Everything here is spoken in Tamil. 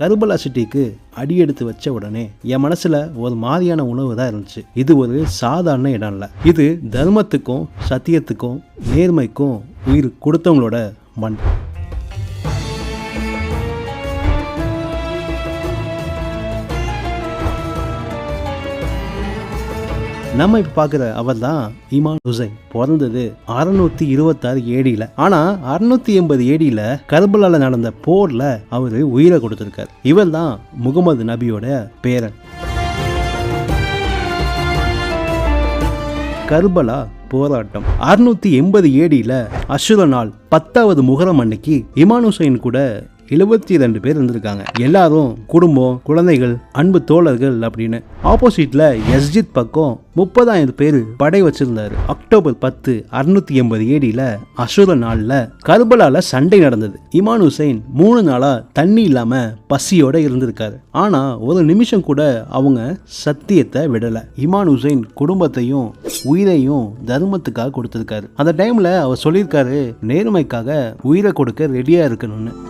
கருபலா சிட்டிக்கு அடி எடுத்து வச்ச உடனே என் மனசுல ஒரு மாதிரியான உணவு தான் இருந்துச்சு. இது ஒரு சாதாரண இடம் இல்லை. இது தர்மத்துக்கும் சத்தியத்துக்கும் நேர்மைக்கும் உயிர் கொடுத்தவங்களோட மண். நம்ம இப்போ பார்க்குற அவர் தான் இமான் ஹுசைன் பிறந்தது அறுநூத்தி இருபத்தாறு ஏடியில் ஆனால் அறுநூத்தி எண்பது ஏடியில் கர்பலால நடந்த போரில் அவர் உயிரை கொடுத்துருக்கார். இவர் தான் முகமது நபியோட பேரன். கர்பலா போராட்டம். அறுநூத்தி எண்பது ஏடியில் அசுர நாள் பத்தாவது முகரம் அன்னைக்கு இமான் ஹுசைன் கூட எழுபத்தி ரெண்டு பேர் இருந்திருக்காங்க. எல்லாரும் குடும்பம் குழந்தைகள் அன்பு தோழர்கள் அப்படின்னு. ஆப்போசிட்ல எஸ்ஜித் பக்கம் முப்பதாயிரம் பேர் படை வச்சிருந்தாரு. அக்டோபர் பத்து அறுநூத்தி எண்பது ஏடியில அசுர நாள்ல கர்பலால சண்டை நடந்தது. இமான் ஹுசைன் மூணு நாளா தண்ணி இல்லாம பசியோட இருந்திருக்காரு. ஆனா ஒரு நிமிஷம் கூட அவங்க சத்தியத்தை விடல. இமான் ஹுசைன் குடும்பத்தையும் உயிரையும் தர்மத்துக்காக கொடுத்திருக்காரு. அந்த டைம்ல அவர் சொல்லியிருக்காரு நேர்மைக்காக உயிரை கொடுக்க ரெடியா இருக்கணும்னு.